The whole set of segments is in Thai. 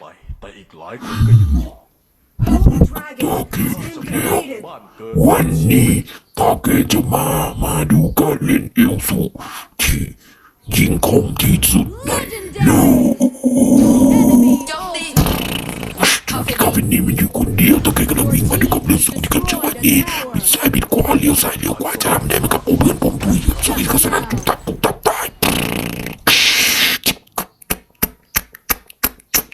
ไปแต่อีกหลายคนก็ยังอยู่ Dragon has been defeated. บ้านเกิดวันนี้ตาเกจะมามาดูการเล่นเอลสูที่ยิงคมที่สุดในโลกโจมตีช่วงที่คาเฟนี่มันอยู่คนเดียวตาเกกำลังวิ่งมาดูกับเรื่องสูงที่กับจัง ดีบิดซ้ายบิดขวาเลี้ยวซ้ายเลี้ยวขวาจะทำได้ไหมครับโอ้เพื่อนผมดุยครับสวิตก็สนั่นจุกตับตุกตับตาย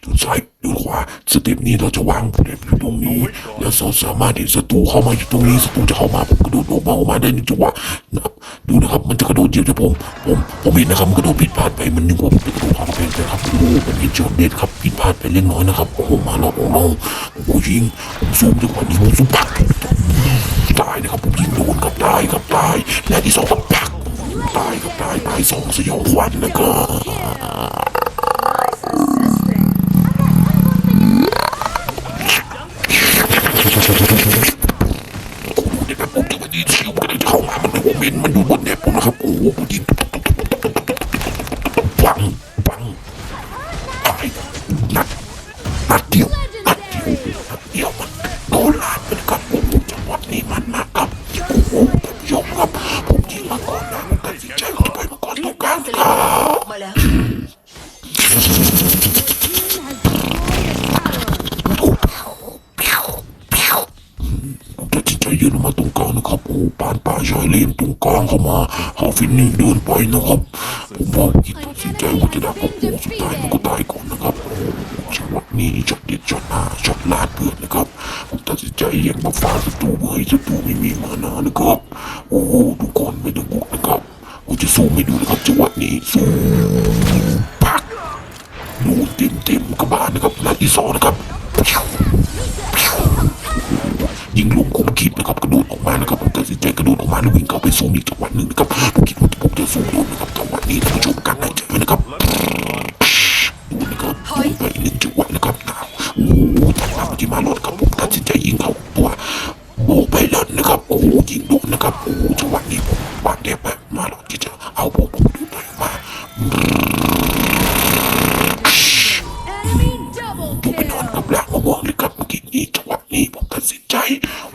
ดูซ้ายดูขวาสเต็ปนี้เราจะวางผู้เล่นอยู่ตรงนี้ แล้วเราสามารถเห็นศัตรูเข้ามาอยู่ตรงนี้ศัตรูจะเข้ามาผมกระโดดลงมาออกมาได้ในจังหวะนะดูนะครับมันจะกระโดดเยอะจะผมผมผมเห็นนะครับมันกระโดดผิดพลาดไปมันนึกว่าผมจะกระโดดเข้ากำแพงแต่ครับโอ้โหมันเป็นช็อตเด็ดครับผิดพลาดไปเล็กน้อยนะครับโอ้มาแล้วโอ้โหโอ้ยิงผมซูมจังหวะนี้ผมซูมปัก นะครับผมยิงโดนครับตายครับตาย และที่สองก็ปักตายครับตายตายสองสยองขวัญนะครับเดี๋ยวผมจะมาดีชิวมันเลยเข้ามามันดูว่าเมนมันอยู่บนเน็ตผมนะครับโอ้โหผมยิงปังปังตาย งกลางครับมาแล้วผมตัดใจยืนมาตรงกลางนะครับโอ้ปานป่าชายเลนตรงกลางเข้ามาหาฟินนี่เดินไปนะครับ ผมว่าผมตัดสินใจว่าจะดักโอ้สุดท้ายมันก็ตายก่อนนะครับโอ้จังหวะนี้ช็อตเด็ดช็อตหน้าช็อตลาดเกิดนะครับผมตัดสินใจยังมาฟาดศัตรูเฮ้ยศัตรูไม่มีมานานะครับ โอ้ทุกคนไม่ต้องบุกนะครับ ผมจะสู้ไม่ดูนะครับจังหวะนี้สู้ปักดูเต็มเต็มๆกระบาลนะครับนัดที่สองนะครับยิงลงคมขีดนะครับกระโดดออกมานะครับผมตัดสินใจกระโดดออกมาแล้ววิ่งเข้าไปซูมอีกจังหวะหนึ่งนะครับผมคิดว่าผมจะซูมโดนนะครับจังหวะนี้ท่านผู้ชมกันหายใจไว้นะครับดูนะครับยิงไปหนึ่งจังหวะนะครับอ้าวโอ้โหทางหลังที่มารถครับผมตัดสินใจยิงเข้าตัวโอ้ไปแล้วนะครับโอ้โหยิงโดนนะครับโอ้ นี้จังหวะนี้ผมตัดสินใจ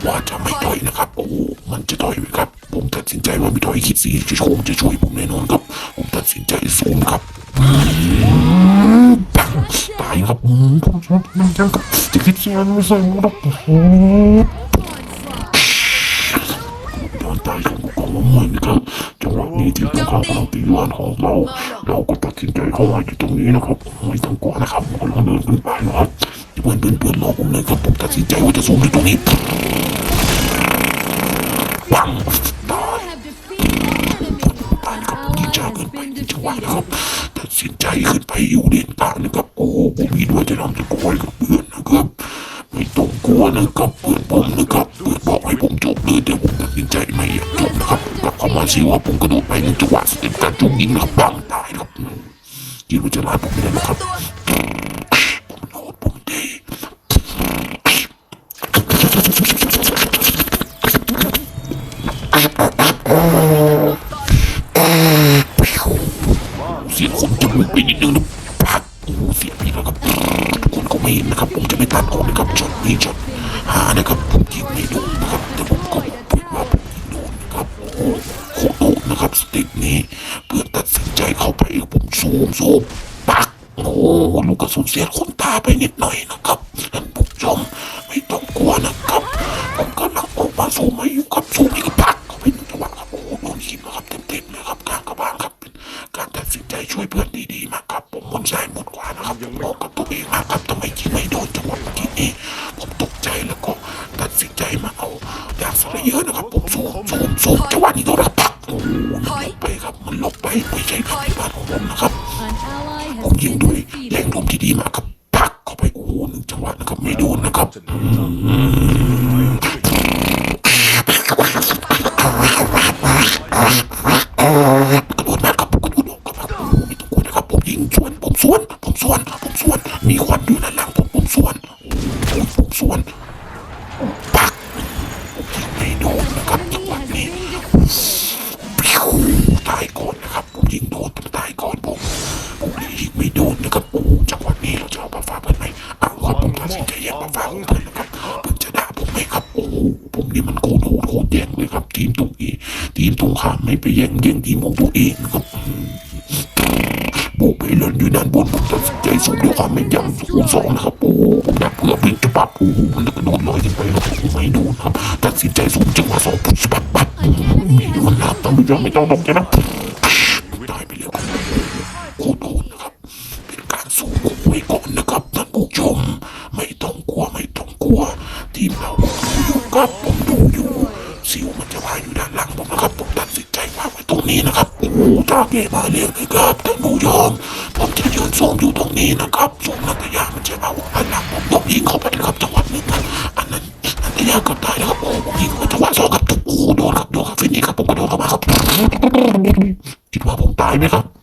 ว่าจะไม่ต่อยนะครับ โอ้มันจะต่อยไหมครับ ผมตัดสินใจว่าไม่ต่อยคิดสีจะโชมจะช่วยผมแน่นอนครับ ผมตัดสินใจซูมครับปังตายครับอืมผมชอบมันจังครับจะคิดเสียงไม่ใส่หมดครับโอ้โหนอนตายของกองมวยนะครับจังหวะนี้ที่ต้องเข้าเข้าตีวันของเรา เราก็ตัดสินใจเข้ามาอยู่ตรงนี้นะครับ ไม่ต้องกลัวนะครับคนเราเดินขึ้นไปนะครับ เพื่อนเพื่อนเพื่อนรอผมเลยครับผมตัดสินใจว่าจะสูงที่ตรงนี้ปังตายตายครับยิงช้าเกินไป been ที่จังหวะนะครับตัดสินใจขึ้นไปอยู่เลนกลางนะครับโอ้ผมมีด้วยจะนำตะโกนกับเพื่อนนะครับไม่ต้องกลัวนะครับเพื่อนผมนะครับเพื่อนบอกให้ผมจบเลยแต่ผมตัดสินใจไม่จบนะครับกลับเข้ามาสิว่าผมกระโดดไปในจังหวะสเต็ปการจุกยิงนะครับปังตายครับคิดว่าจะลาผมไม่ได้หรอกครับ ผมโนดผมดี เสียงคนจะมูกไปนิดนึงนะปักโอ้เสียงพี่แล้วครับทุกคนก็ไม่เห็นนะครับ ผมจะไม่ตัดออกนะครับช็อตนี้ช็อตหานะครับผมยิงไม่โดนนะครับแต่ผมก็พูดว่าผมยิงโดนนะครับโอ้โหโคตรโดนะครับสเต็ปนี้ เพื่อตัดสินใจเข้าไปผมซูมซูมปักโอ้ลูกกระสุนเสียคนตาไปนิดหน่อยนะครับท่านผู้ชมไม่ต้องกลัวนะครับผมกำลังออกมาสู้ไม่ ผมนะครับ An ally ผม has ยิง been ด้วยแรง defeated. ลมที่ดีมากครับปักเข้าไปโอ้โหหนึ่งจังหวะนะครับไม่โดนนะครับกระโดดมาครับกระโดดออกครับโอ้โหไม่ต้องกลัวนะครับผมยิงสวนผมสวนผมสวนผมสวน มีควันอยู่ด้านหลังผมผมสวนโอ้โหผมสวนปักผมยิงไม่โดนนะครับจังห Enemy วะ has นี้ อย่ามาฟังผมนะครับมันจะด่าผมไหมครับ โอ้โหผมนี่มันโคตรโหดโคตรแย่งเลยครับ ทีมตัวเองทีมตรงข้ามไม่ไปแย่งแย่งทีมของตัวเองครับบุกไปเล่นอยู่ด้านบนผมตัดสินใจสู้ด้วยความไม่ยั้งสูงสองนะครับโอ้ผมอยากเพื่อวิ่งจะปับโอ้มันจะกระโดดลอยขึ้นไปแล้วผมไม่โดนครับตัดสินใจสู้จังหวะสองปุ๊บปั๊บปั๊บมีมันหลับตาไม่ยอมไม่ต้องลงใช่ไหม ครับ ผมดูอยู่ซิวมันจะมาอยู่ด้านหลังผมนะครับ ผมตัดสินใจวางไว้ตรงนี้นะครับโอ้โหตาเกมาเรียกเลยครับท่านผู้ชมผมจะยืนส่งอยู่ตรงนี้นะครับส่งนักยามันจะเอาหันหลังผมผมยิงเข้าไปนะครับจังหวะนี้นะอันนั้นนักยาเก็ตายนะครับโอ้ผมยิงเข้าจังหวะสองครับโอ้โดนครับโดนครับฟินนี้ครับผมก็โดนเข้ามาครับคิดว่าผมตายไหมครับ